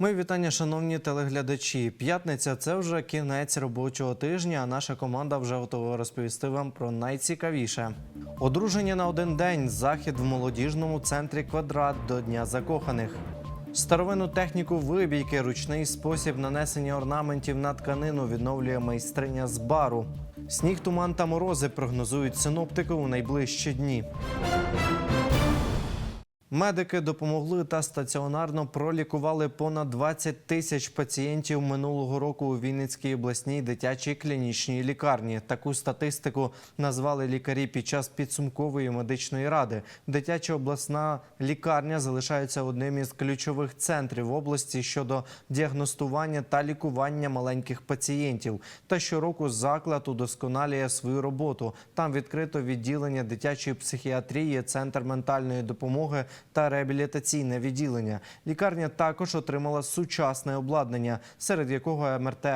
Мої вітання, шановні телеглядачі. П'ятниця це вже кінець робочого тижня. а Наша команда вже готова розповісти вам про найцікавіше. Одруження на один день. Захід в молодіжному центрі квадрат до Дня закоханих. Старовинну техніку вибійки, ручний спосіб нанесення орнаментів на тканину відновлює майстриня з бару. Сніг, туман та морози прогнозують синоптики у найближчі дні. Медики допомогли та стаціонарно пролікували понад 20 тисяч пацієнтів минулого року у Вінницькій обласній дитячій клінічній лікарні. Таку статистику назвали лікарі під час підсумкової медичної ради. Дитяча обласна лікарня залишається одним із ключових центрів області щодо діагностування та лікування маленьких пацієнтів. Та щороку заклад удосконалює свою роботу. Там відкрито відділення дитячої психіатрії, центр ментальної допомоги та реабілітаційне відділення. Лікарня також отримала сучасне обладнання, серед якого МРТ.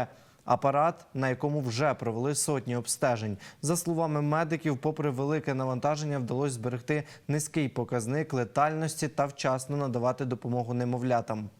Апарат, на якому вже провели сотні обстежень. За словами медиків, попри велике навантаження, вдалося зберегти низький показник летальності та вчасно надавати допомогу немовлятам.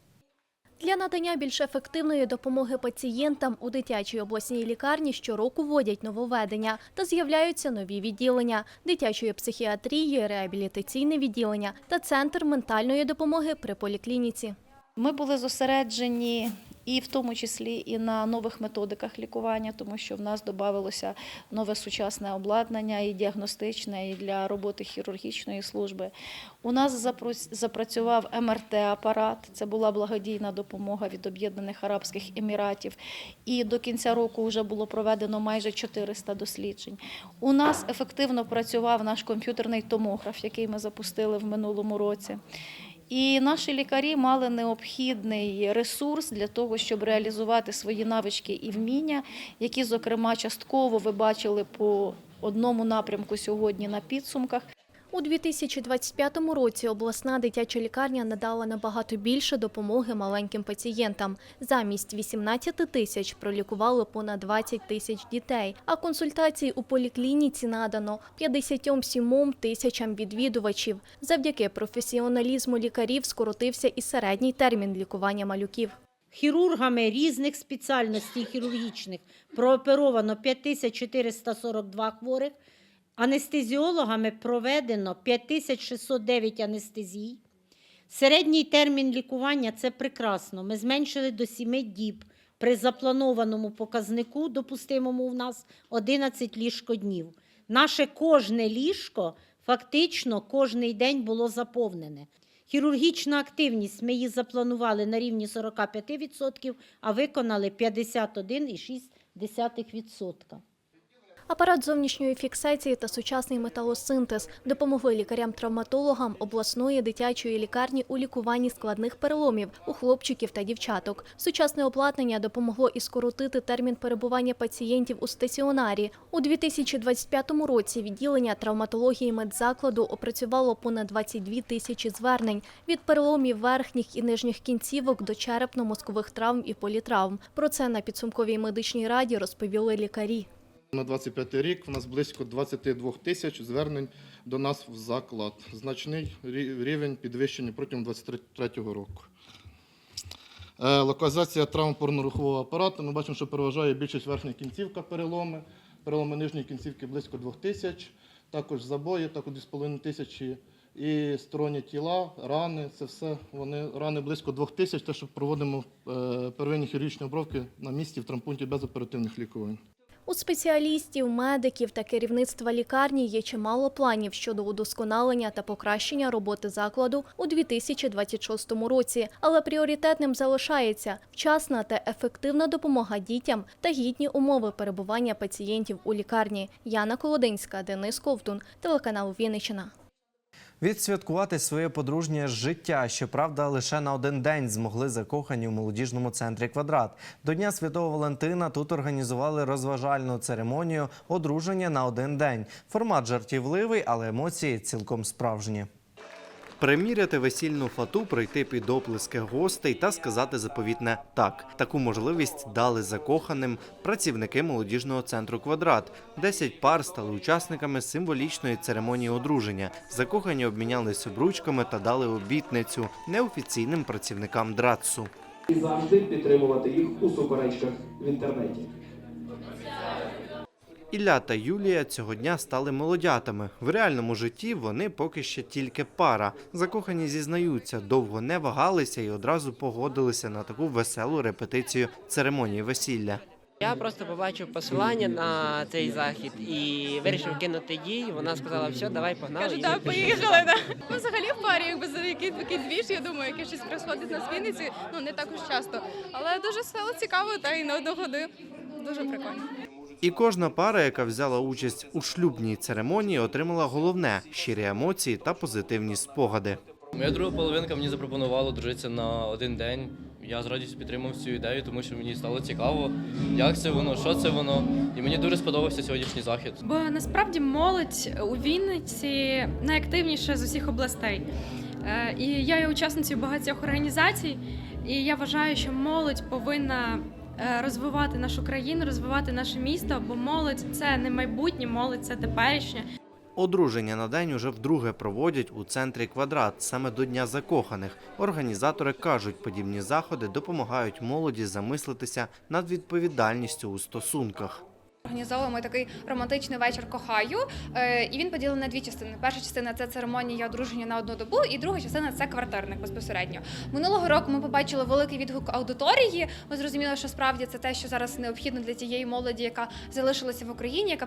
Для надання більш ефективної допомоги пацієнтам у дитячій обласній лікарні щороку вводять нововведення та з'являються нові відділення дитячої психіатрії, реабілітаційне відділення та центр ментальної допомоги при поліклініці. Ми були зосереджені і в тому числі і на нових методиках лікування, тому що в нас додавалося нове сучасне обладнання і діагностичне, і для роботи хірургічної служби. У нас запрацював МРТ-апарат. Це була благодійна допомога від Об'єднаних Арабських Еміратів. І до кінця року вже було проведено майже 400 досліджень. У нас ефективно працював наш комп'ютерний томограф, який ми запустили в минулому році. І наші лікарі мали необхідний ресурс для того, щоб реалізувати свої навички і вміння, які, зокрема, частково ви бачили по одному напрямку сьогодні на підсумках. У 2025 році обласна дитяча лікарня надала набагато більше допомоги маленьким пацієнтам. Замість 18 тисяч пролікували понад 20 тисяч дітей, а консультацій у поліклініці надано 57 тисячам відвідувачів. Завдяки професіоналізму лікарів скоротився і середній термін лікування малюків. Хірургами різних спеціальностей хірургічних прооперовано 5442 хворих, анестезіологами проведено 5609 анестезій. Середній термін лікування це прекрасно. Ми зменшили до 7 діб при запланованому показнику, допустимому в нас 11 ліжкоднів. Наше кожне ліжко фактично кожний день було заповнене. Хірургічна активність ми її запланували на рівні 45%, а виконали 51,6%. Апарат зовнішньої фіксації та сучасний металосинтез допомогли лікарям-травматологам обласної дитячої лікарні у лікуванні складних переломів у хлопчиків та дівчаток. Сучасне обладнання допомогло і скоротити термін перебування пацієнтів у стаціонарі. У 2025 році відділення травматології медзакладу опрацювало понад 22 тисячі звернень від переломів верхніх і нижніх кінцівок до черепно-мозкових травм і політравм. Про це на підсумковій медичній раді розповіли лікарі. На 25 рік у нас близько 22 тисяч звернень до нас в заклад. Значний рівень підвищення протягом 2023 року. Е, Локалізація травм опорно-рухового апарату. Ми бачимо, що переважає більшість верхніх кінцівка переломи. Переломи нижньої кінцівки близько 2 тисяч, також забої, також 2,5 тисячі. І сторонні тіла, рани, це все вони рани близько 2 тисяч, те, що проводимо е, первинні хірургічні обробки на місці в травмпункті без оперативних лікувань. У спеціалістів, медиків та керівництва лікарні є чимало планів щодо удосконалення та покращення роботи закладу у 2026 році. Але пріоритетним залишається вчасна та ефективна допомога дітям та гідні умови перебування пацієнтів у лікарні. Яна Колодинська, Денис Ковтун, телеканал Вінниччина. Відсвяткувати своє подружнє життя, щоправда, лише на один день змогли закохані у молодіжному центрі квадрат. До Дня Святого Валентина тут організували розважальну церемонію одруження на один день. Формат жартівливий, але емоції цілком справжні. Приміряти весільну фату, пройти під оплески гостей та сказати заповітне так. Таку можливість дали закоханим працівники молодіжного центру Квадрат. Десять пар стали учасниками символічної церемонії одруження. Закохані обмінялись обручками та дали обітницю неофіційним працівникам ДРАЦу. і завжди підтримувати їх у суперечках в інтернеті. Ілля та Юлія цього дня стали молодятами. В реальному житті вони поки ще тільки пара. Закохані зізнаються, довго не вагалися і одразу погодилися на таку веселу репетицію церемонії весілля. Я просто побачив посилання на цей захід і вирішив кинути їй. Вона сказала, все, давай погнали. Кажу, так, ми поїхали. Да. Ну, взагалі в парі, якби за який такий двіж, я думаю, яке щось происходить на Вінниці, ну не так уж часто. Але дуже весело, цікаво, та і на одну ходи. Дуже прикольно. І кожна пара, яка взяла участь у шлюбній церемонії, отримала головне щирі емоції та позитивні спогади. Моя друга половинка мені запропонувала дружитися на один день. Я з радістю підтримав цю ідею, тому що мені стало цікаво, як це воно, що це воно. І мені дуже сподобався сьогоднішній захід. Бо насправді молодь у Вінниці найактивніша з усіх областей. Е, І я є учасницею багатьох організацій, і я вважаю, що молодь повинна розвивати нашу країну, розвивати наше місто, бо молодь це не майбутнє, молодь це теперішнє. Одруження на день уже вдруге проводять у центрі квадрат саме до Дня закоханих. Організатори кажуть, подібні заходи допомагають молоді замислитися над відповідальністю у стосунках. Організовуємо такий романтичний вечір кохаю, е, і він поділений на дві частини. Перша частина це церемонія одруження на одну добу, і друга частина це квартирник безпосередньо. Минулого року ми побачили великий відгук аудиторії. Ми зрозуміли, що справді це те, що зараз необхідно для тієї молоді, яка залишилася в Україні, яка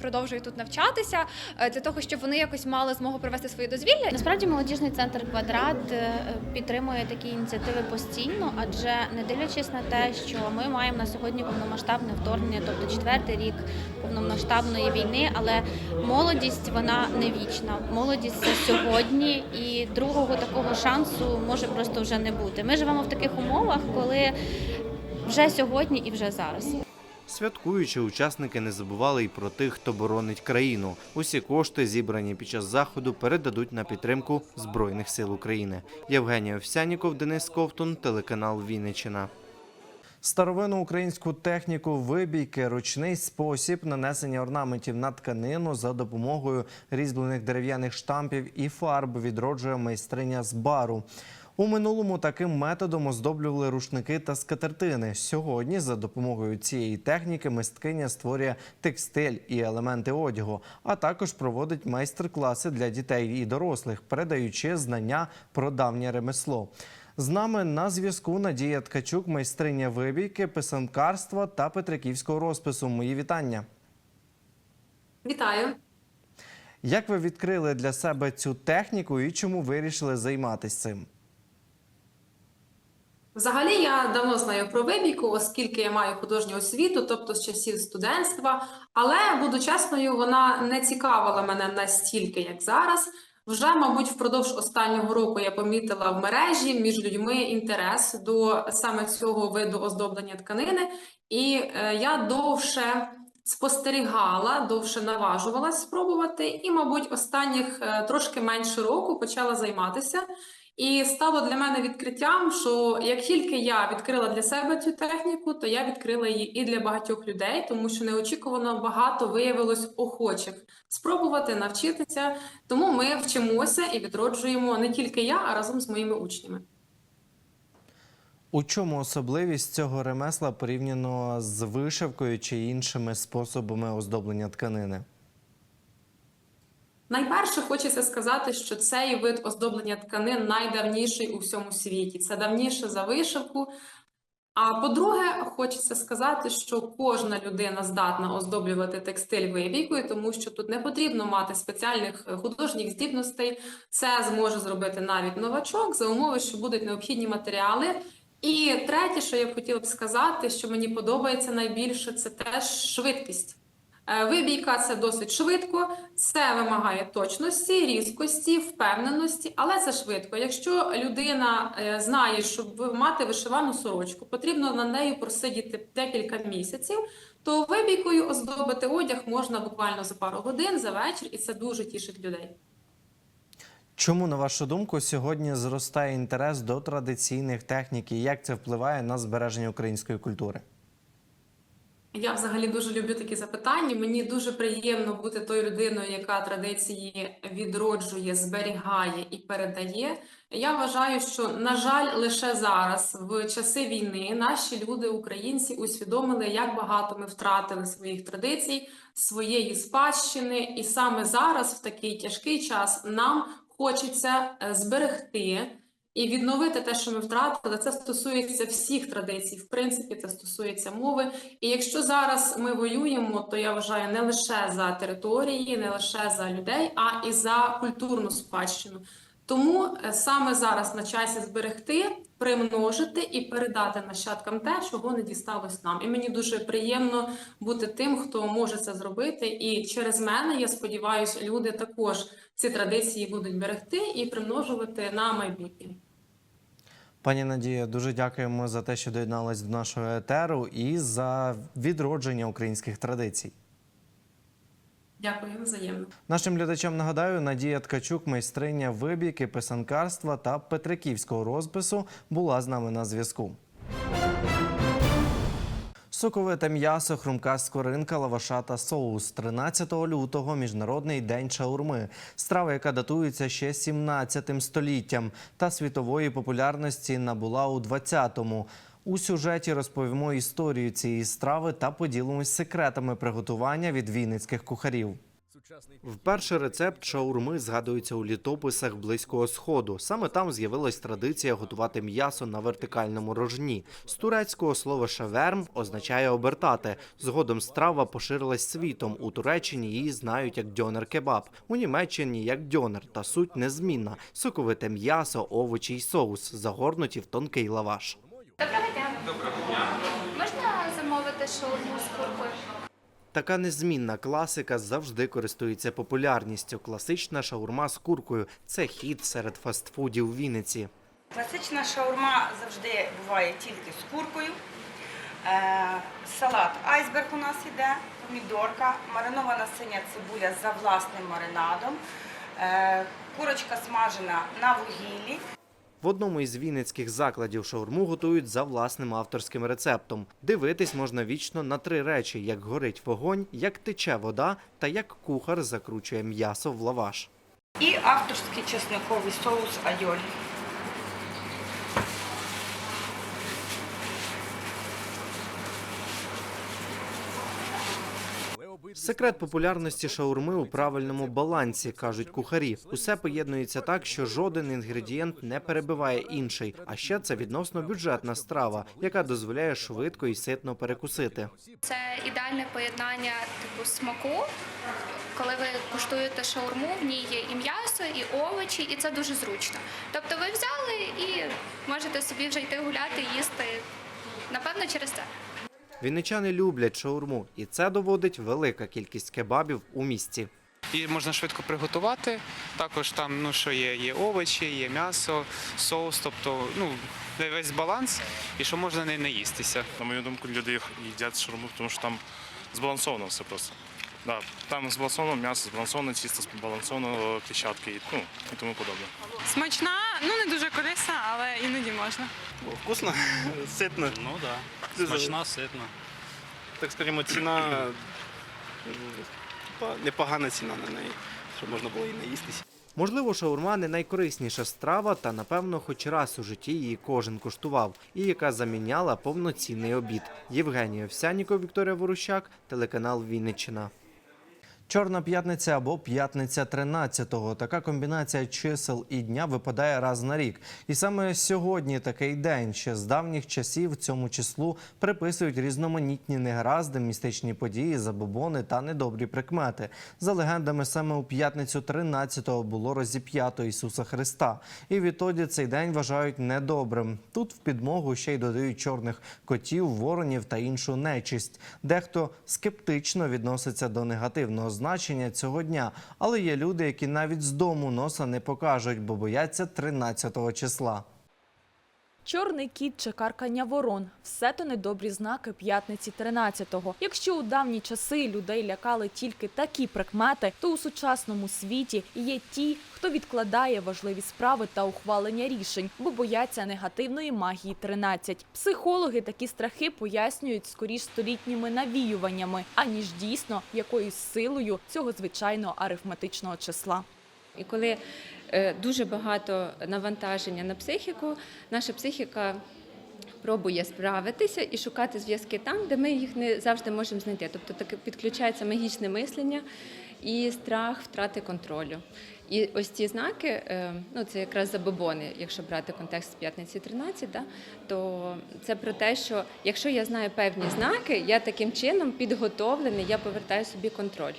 продовжує тут навчатися, е, для того, щоб вони якось мали змогу провести своє дозвілля. Насправді молодіжний центр квадрат е, підтримує такі ініціативи постійно, адже не дивлячись на те, що ми маємо на сьогодні повномасштабне вторгнення, тобто четвертий рік повномасштабної війни, але молодість вона не вічна. Молодість це сьогодні, і другого такого шансу може просто вже не бути. Ми живемо в таких умовах, коли вже сьогодні і вже зараз. Святкуючи, учасники не забували й про тих, хто боронить країну. Усі кошти, зібрані під час заходу, передадуть на підтримку Збройних сил України. Євгеній Овсяніков, Денис Ковтун, телеканал Вінниччина. Старовинну українську техніку вибійки, ручний спосіб нанесення орнаментів на тканину за допомогою різьблених дерев'яних штампів і фарб відроджує майстриня з бару. У минулому таким методом оздоблювали рушники та скатертини. Сьогодні за допомогою цієї техніки мисткиня створює текстиль і елементи одягу, а також проводить майстер-класи для дітей і дорослих, передаючи знання про давнє ремесло. З нами на зв'язку Надія Ткачук, майстриня вибійки, писанкарства та петриківського розпису. Мої вітання. Вітаю. Як ви відкрили для себе цю техніку і чому вирішили займатися цим? Взагалі я давно знаю про вибійку, оскільки я маю художню освіту, тобто з часів студентства. Але, буду чесною, вона не цікавила мене настільки, як зараз. Вже, мабуть, впродовж останнього року я помітила в мережі між людьми інтерес до саме цього виду оздоблення тканини, і е, я довше спостерігала, довше наважувалась спробувати, і, мабуть, останніх е, трошки менше року почала займатися. І стало для мене відкриттям, що як тільки я відкрила для себе цю техніку, то я відкрила її і для багатьох людей, тому що неочікувано багато виявилось охочих спробувати навчитися. Тому ми вчимося і відроджуємо не тільки я, а разом з моїми учнями. У чому особливість цього ремесла порівняно з вишивкою чи іншими способами оздоблення тканини? Найперше хочеться сказати, що цей вид оздоблення тканин найдавніший у всьому світі. Це давніше за вишивку. А по-друге, хочеться сказати, що кожна людина здатна оздоблювати текстиль вибійкою, тому що тут не потрібно мати спеціальних е, художніх здібностей. Це зможе зробити навіть новачок за умови, що будуть необхідні матеріали. І третє, що я б хотіла б сказати, що мені подобається найбільше, це теж швидкість. Е, Вибійка це досить швидко, це вимагає точності, різкості, впевненості, але це швидко. Якщо людина е, знає, щоб мати вишивану сорочку, потрібно на нею просидіти декілька місяців, то вибійкою оздобити одяг можна буквально за пару годин, за вечір, і це дуже тішить людей. Чому, на вашу думку, сьогодні зростає інтерес до традиційних технік і як це впливає на збереження української культури? Я взагалі дуже люблю такі запитання. Мені дуже приємно бути тою людиною, яка традиції відроджує, зберігає і передає. Я вважаю, що, на жаль, лише зараз, в часи війни, наші люди, українці, усвідомили, як багато ми втратили своїх традицій, своєї спадщини, і саме зараз, в такий тяжкий час, нам хочеться е, зберегти. І відновити те, що ми втратили, це стосується всіх традицій. В принципі, це стосується мови. І якщо зараз ми воюємо, то я вважаю не лише за території, не лише за людей, а і за культурну спадщину. Тому е, саме зараз на часі зберегти, примножити і передати нащадкам те, чого не дісталось нам. І мені дуже приємно бути тим, хто може це зробити. І через мене, я сподіваюся, люди також ці традиції будуть берегти і примножувати на майбутнє. Пані Надія, дуже дякуємо за те, що доєдналась до нашого етеру і за відродження українських традицій. Дякую взаємно. Нашим глядачам нагадаю, Надія Ткачук, майстриня вибіки, писанкарства та петриківського розпису, була з нами на зв'язку. Соковите м'ясо, хрумка скоринка, лаваша та соус. 13 лютого – Міжнародний день шаурми. Страва, яка датується ще 17 століттям та світової популярності набула у 20-му. У сюжеті розповімо історію цієї страви та поділимось секретами приготування від вінницьких кухарів. Вперше рецепт шаурми згадується у літописах Близького Сходу. Саме там з'явилась традиція готувати м'ясо на вертикальному рожні. З турецького слово шаверм означає обертати. Згодом страва поширилась світом. У Туреччині її знають як дьонер-кебаб, у Німеччині як дьонер, та суть незмінна: соковите м'ясо, овочі й соус, загорнуті в тонкий лаваш. Доброго дня. Доброго дня. Можна замовити шаурму з куркою? Така незмінна класика завжди користується популярністю. Класична шаурма з куркою це хід серед фастфудів в Вінниці. Класична шаурма завжди буває тільки з куркою. Е, салат айсберг у нас іде, помідорка, маринована синя цибуля за власним маринадом, е, курочка смажена на вугіллі. В одному із вінницьких закладів шаурму готують за власним авторським рецептом. Дивитись можна вічно на три речі: як горить вогонь, як тече вода та як кухар закручує м'ясо в лаваш. І авторський чесниковий соус айолі. Секрет популярності шаурми у правильному балансі, кажуть кухарі. Усе поєднується так, що жоден інгредієнт не перебиває інший. А ще це відносно бюджетна страва, яка дозволяє швидко і ситно перекусити. Це ідеальне поєднання типу смаку. Коли ви куштуєте шаурму, в ній є і м'ясо, і овочі, і це дуже зручно. Тобто ви взяли і можете собі вже йти гуляти, їсти. Напевно, через це. Вінничани люблять шаурму, і це доводить велика кількість кебабів у місті. Її можна швидко приготувати. Також там ну що є, є овочі, є м'ясо, соус, тобто ну весь баланс, і що можна не наїстися. На мою думку, люди їдять шаурму, тому що там збалансовано все просто. Да, там збалансовано м'ясо, збалансовано тісто, збалансовано клітчатки і, ну, і тому подобне. Смачна, ну не дуже корисна, але іноді можна. Вкусно, ситно. Ну так, Дуже. смачна, ситна. Так скажімо, ціна непогана ціна на неї, щоб можна було і наїстися. Можливо, шаурма не найкорисніша страва, та напевно, хоч раз у житті її кожен куштував, і яка заміняла повноцінний обід. Євгенія Овсяніков, Вікторія Ворущак, телеканал Вінниччина. Чорна п'ятниця або п'ятниця 13-го. Така комбінація чисел і дня випадає раз на рік. І саме сьогодні такий день. Ще з давніх часів цьому числу приписують різноманітні негаразди, містичні події, забобони та недобрі прикмети. За легендами, саме у п'ятницю 13-го було розіп'ято Ісуса Христа. І відтоді цей день вважають недобрим. Тут в підмогу ще й додають чорних котів, воронів та іншу нечисть. Дехто скептично відноситься до негативного значення цього дня, але є люди, які навіть з дому носа не покажуть, бо бояться 13-го числа. Чорний кіт чи каркання ворон – все то недобрі знаки п'ятниці 13-го. Якщо у давні часи людей лякали тільки такі прикмети, то у сучасному світі є ті, хто відкладає важливі справи та ухвалення рішень, бо бояться негативної магії 13. Психологи такі страхи пояснюють скоріш столітніми навіюваннями, аніж дійсно якоюсь силою цього звичайного арифметичного числа. І коли е, дуже багато навантаження на психіку, наша психіка пробує справитися і шукати зв'язки там, де ми їх не завжди можемо знайти. Тобто таке підключається магічне мислення і страх втрати контролю. І ось ці знаки, е, ну це якраз забобони, якщо брати контекст з п'ятниці 13, да, то це про те, що якщо я знаю певні знаки, я таким чином підготовлений, я повертаю собі контроль.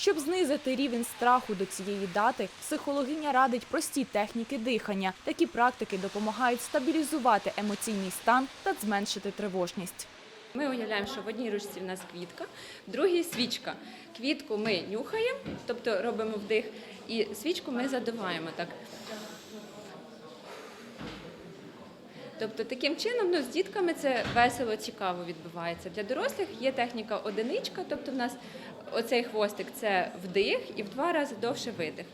Щоб знизити рівень страху до цієї дати, психологиня радить прості техніки дихання. Такі практики допомагають стабілізувати емоційний стан та зменшити тривожність. Ми уявляємо, що в одній ручці в нас квітка, в другій свічка. Квітку ми нюхаємо, тобто робимо вдих, і свічку ми задуваємо так. Тобто таким чином ну, з дітками це весело, цікаво відбувається. Для дорослих є техніка одиничка, тобто в нас оцей хвостик це вдих і в два рази довше видих.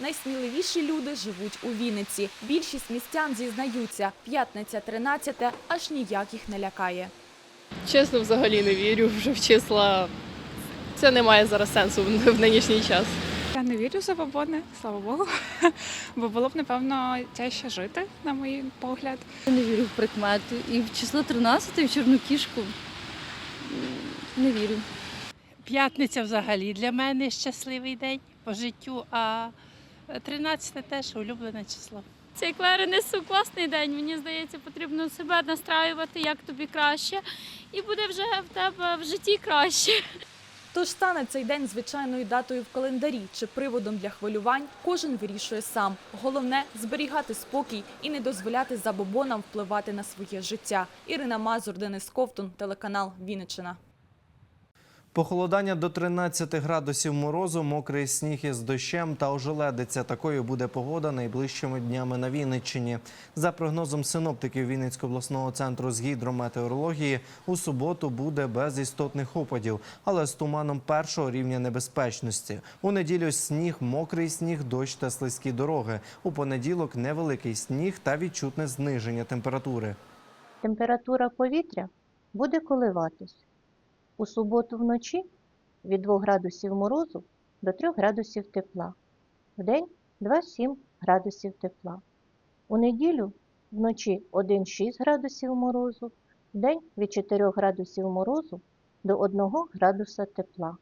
Найсміливіші люди живуть у Вінниці. Більшість містян зізнаються, п'ятниця 13 аж ніяк їх не лякає. Чесно, взагалі не вірю вже в числа. Це не має зараз сенсу в в нинішній час. Я не вірю в забобони, слава Богу. Бо було б, напевно, тяжче жити, на мій погляд. Я не вірю в прикмети. І в число 13, і в чорну кішку не вірю. П'ятниця взагалі для мене щасливий день по життю, а 13 теж улюблене число. Цей кларенесу класний день. Мені здається, потрібно себе настраювати, як тобі краще, і буде вже в тебе в житті краще. Тож стане цей день звичайною датою в календарі чи приводом для хвилювань, кожен вирішує сам. Головне зберігати спокій і не дозволяти забобонам впливати на своє життя. Ірина Мазур, Денис Ковтун, телеканал Вінниччина. Похолодання до 13 градусів морозу, мокрий сніг із дощем та ожеледиця. Такою буде погода найближчими днями на Вінниччині. За прогнозом синоптиків Вінницького обласного центру з гідрометеорології, у суботу буде без істотних опадів, але з туманом першого рівня небезпечності. У неділю сніг, мокрий сніг, дощ та слизькі дороги. У понеділок невеликий сніг та відчутне зниження температури. Температура повітря буде коливатись. У суботу вночі від 2 градусів морозу до 3 градусів тепла. Вдень 2-7 градусів тепла. У неділю вночі 1-6 градусів морозу, вдень від 4 градусів морозу до 1 градуса тепла.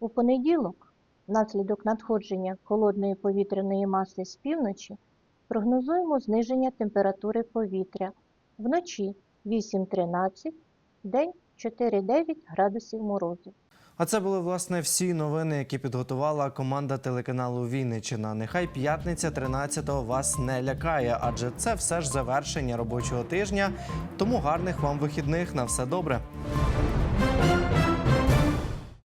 У понеділок, внаслідок надходження холодної повітряної маси з півночі, прогнозуємо зниження температури повітря вночі 8-13, вдень 4-9 градусів морозу. А це були власне всі новини, які підготувала команда телеканалу Вінничина. Нехай п'ятниця 13-го вас не лякає, адже це все ж завершення робочого тижня. Тому гарних вам вихідних на все добре.